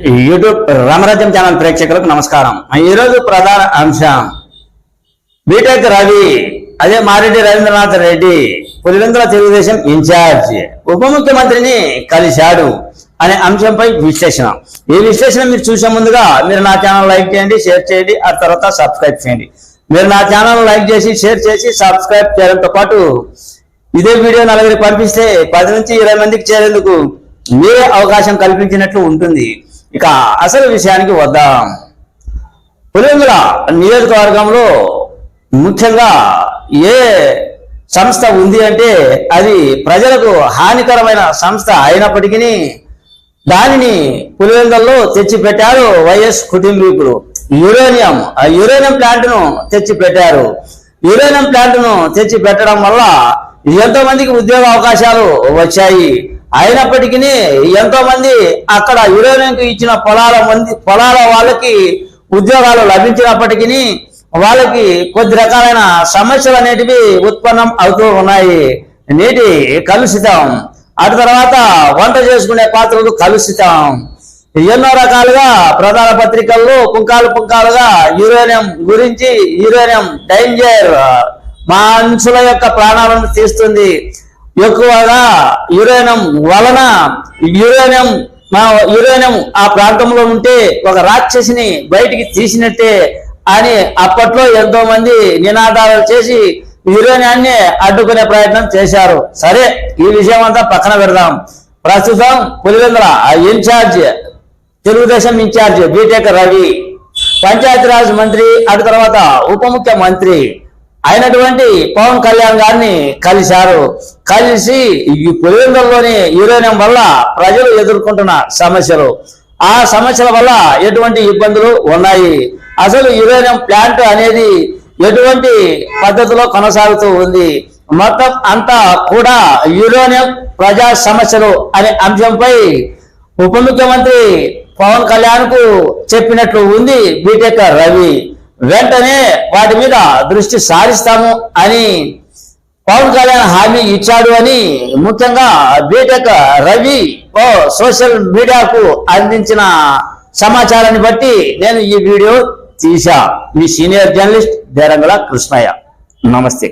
YouTube రామరాజ్యం channel ప్రేక్షకులకు నమస్కారం. ఈ రోజు ప్రధాన అంశం. బీటెక్ రవి అదే మారెడ్డి రవీంద్రనాథ్ రెడ్డి పులివెందుల తెలుగుదేశం ఇన్ఛార్జ్ ఉప ముఖ్యమంత్రిని కలిశాడు అనే అంశంపై విశ్లేషణ. ఈ విశ్లేషణ మీరు చూసే ముందుగా మీరు నా ఛానల్ లైక్ చేయండి షేర్ చేయండి ఆ తర్వాత సబ్స్క్రైబ్ చేయండి. మీరు నా ఛానల్ లైక్ చేసి షేర్ చేసి సబ్స్క్రైబ్ చేయడంతో పాటు ఇదే వీడియో నలుగురికి పంపిస్తే పది నుంచి ఇరవై మందికి చేరేందుకు మీరే అవకాశం కల్పించినట్లు ఉంటుంది. ఇక అసలు విషయానికి వద్దాం. పులివెందుల నియోజకవర్గంలో ముఖ్యంగా ఏ సంస్థ ఉంది అంటే అది ప్రజలకు హానికరమైన సంస్థ అయినప్పటికీ దానిని పులివెందుల్లో తెచ్చిపెట్టారు వైఎస్ కుటుంబీకులు. యురేనియం ఆ యురేనియం ప్లాంట్ను తెచ్చిపెట్టారు. తెచ్చి పెట్టారు యురేనియం ప్లాంట్ను తెచ్చిపెట్టడం తెచ్చి పెట్టడం వల్ల ఎంతోమందికి ఉద్యోగ అవకాశాలు వచ్చాయి. అయినప్పటికీ ఎంతో మంది అక్కడ యురేనియంకు ఇచ్చిన పొలాల మంది పొలాల వాళ్ళకి ఉద్యోగాలు లభించినప్పటికీ వాళ్ళకి కొద్ది రకాలైన సమస్యలు అనేటివి ఉత్పన్నం అవుతూ ఉన్నాయి. నీటి కలుషితం. అటు తర్వాత వంట చేసుకునే పాత్రలు కలుషితం. ఎన్నో రకాలుగా ప్రధాన పత్రికల్లో పుంకాలు పుంకాలుగా యురేనియం గురించి యురేనియం డేంజర్ మనుషుల యొక్క ప్రాణాలను తీస్తుంది. ఎక్కువగా యురేనియం వలన యురేనియం మా యురేనియం ఆ ప్రాంతంలో ఉంటే ఒక రాక్షసిని బయటికి తీసినట్టే అని అప్పట్లో ఎంతో మంది నినాదాలు చేసి యురేనియాన్ని అడ్డుకునే ప్రయత్నం చేశారు. సరే ఈ విషయం అంతా పక్కన పెడదాం. ప్రస్తుతం Pulivendula incharge Telugudesam incharge B Tech Ravi Panchayatiraj మంత్రి అటు తర్వాత ఉప ముఖ్యమంత్రి అయినటువంటి పవన్ కళ్యాణ్ గారిని కలిశారు. కలిసి ఈ పులివెందుల్లోని యురేనియం వల్ల ప్రజలు ఎదుర్కొంటున్న సమస్యలు. ఆ సమస్యల వల్ల ఎటువంటి ఇబ్బందులు ఉన్నాయి? అసలు యురేనియం ప్లాంట్ అనేది ఎటువంటి పద్ధతిలో కొనసాగుతూ ఉంది? మొత్తం అంతా కూడా యురేనియం ప్రజా సమస్యలు అనే అంశంపై ఉప ముఖ్యమంత్రి పవన్ కళ్యాణ్కు చెప్పినట్లు ఉంది బీటెక్ రవి. వెంటనే వాటి మీద దృష్టి సారిస్తాము అని పవన్ కళ్యాణ్ హామీ ఇచ్చాడు అని ముఖ్యంగా బీటెక్ రవి ఓ సోషల్ మీడియాకు అందించిన సమాచారాన్ని బట్టి నేను ఈ వీడియో తీశా. మీ సీనియర్ జర్నలిస్ట్ దేరంగళ కృష్ణయ్య. నమస్తే.